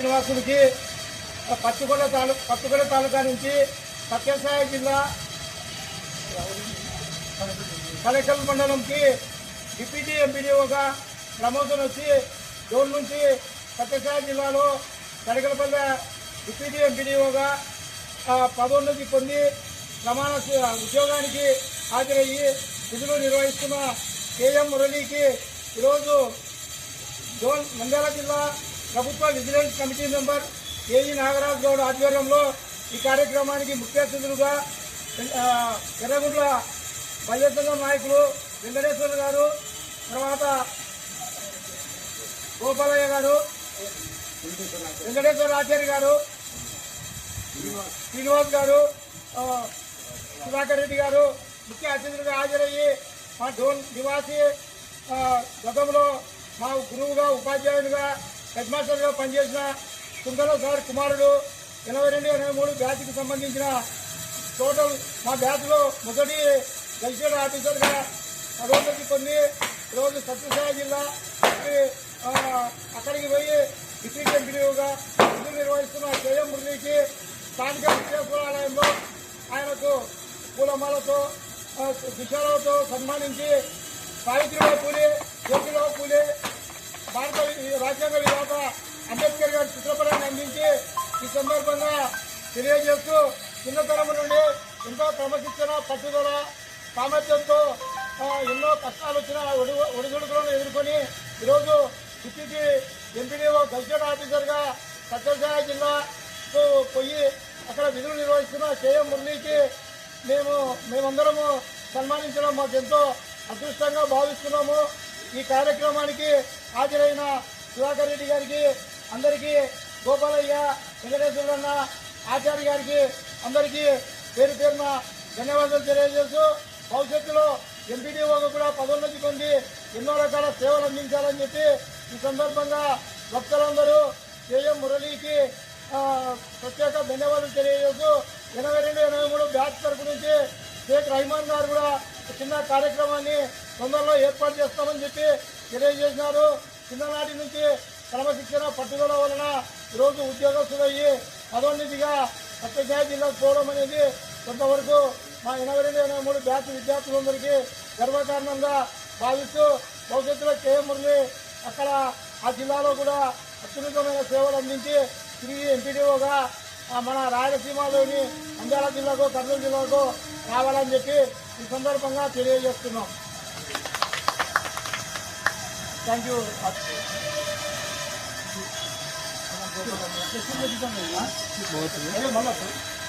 శ్రీనివాసుడికి పత్తికొండ తాలూ పత్తికొండ తాలూకా నుంచి సత్యసాయి జిల్లా కలెక్టర్ మండలంకి డిప్యూటీ ఎంపీడీఓగా ప్రమోషన్ వచ్చి జోన్ నుంచి సత్యసాయి జిల్లాలో కడకలపల్లె డిప్యూటీ ఎంపీడీఓగా పదోన్నతి పొంది ప్రమాణ ఉద్యోగానికి హాజరయ్యి విధులు నిర్వహిస్తున్న కేఎం మురళీకి ఈరోజు జోన్ నంద్యాల జిల్లా ప్రభుత్వ vigilance committee member KG Nagaraj Goud ఆధ్వర్యంలో ఈ కార్యక్రమానికి ముఖ్య అతిథులుగా ఆ, ఎర్రగుంట్ల నాయకులు వెంకటేశ్వర గారు తర్వాత గోపాలయ్య గారు వెంకటేశ్వర ఆచార్య గారు శ్రీనివాస్ గారు సుధాకర్ రెడ్డి గారు ముఖ్య అతిథులుగా హాజరయ్యి మా డోన్ నివాసి గతంలో మా గురువుగా ఉపాధ్యాయునిగా హెడ్ మాస్టర్గా పనిచేసిన కుందల సార్ కుమారుడు ఇరవై రెండు ఇరవై మూడు బ్యాచ్కి సంబంధించిన టోటల్ మా బ్యాచ్లో మొదటి గజిస్టర్ ఆఫీసర్గా పదోన్నతి పొంది ఈరోజు సత్యసాయి జిల్లా అక్కడికి పోయి డిప్యూటీ ఎంపీగా విధులు నిర్వహిస్తున్న జయం మురళికి స్థానిక విద్యాలయంలో ఆయనకు పూలమాలతో ఆ, దుశాలతో సన్మానించి సావిత్రిబాయి పూలే జ్యోతిరావు పూలే తెలియజేస్తూ చిన్నతనం నుండి ఎంతో క్రమశిక్షణ పట్టుదల సామర్థ్యంతో ఎన్నో కష్టాలు వచ్చిన ఒడి ఒడిదుడుకులను ఎదుర్కొని ఈరోజు సిటీకి ఎంపీడీఓ గజిటెడ్ ఆఫీసర్గా సత్యసాయి జిల్లాకు పోయి అక్కడ విధులు నిర్వహిస్తున్న కేఎం మురళీకి మేము మేమందరము సన్మానించడం మాకు ఎంతో అదృష్టంగా భావిస్తున్నాము. ఈ కార్యక్రమానికి హాజరైన సుధాకర్ రెడ్డి గారికి అందరికీ గోపాలయ్య వెంకటేశ్వరన్న ఆచార్య గారికి అందరికీ పేరు పేరున ధన్యవాదాలు తెలియజేస్తూ భవిష్యత్తులో ఎంపీడీఓగా కూడా పదోన్నతి పొంది ఎన్నో రకాల సేవలు అందించాలని చెప్పి ఈ సందర్భంగా భక్తులందరూ కేఎం మురళీకి ప్రత్యేక ధన్యవాదాలు తెలియజేస్తూ ఎనభై రెండు ఎనభై మూడు బ్యాచ్ తరపు నుంచి షేక్ రహమాన్ గారు కూడా చిన్న కార్యక్రమాన్ని తొందరలో ఏర్పాటు చేస్తామని చెప్పి తెలియజేసినారు. చిన్ననాటి నుంచి క్రమశిక్షణ పట్టుదల వలన ఈరోజు ఉద్యోగస్తులయ్యి పదోన్నతిగా సత్యసాయి జిల్లాకు పోవడం అనేది కొంతవరకు మా ఎనభై రెండు ఎనభై మూడు బ్యాచ్ విద్యార్థులందరికీ గర్వకారణంగా భావిస్తూ భవిష్యత్తులో కేఎం మురళి అక్కడ ఆ జిల్లాలో కూడా అత్యున్నతమైన సేవలు అందించి తిరిగి ఎంపీడీఓగా మన రాయలసీమలోని అంజాల జిల్లాకు కర్నూలు జిల్లాకు రావాలని చెప్పి ఈ సందర్భంగా తెలియజేస్తున్నాం. Thank you 아, 뭐 먹었어요?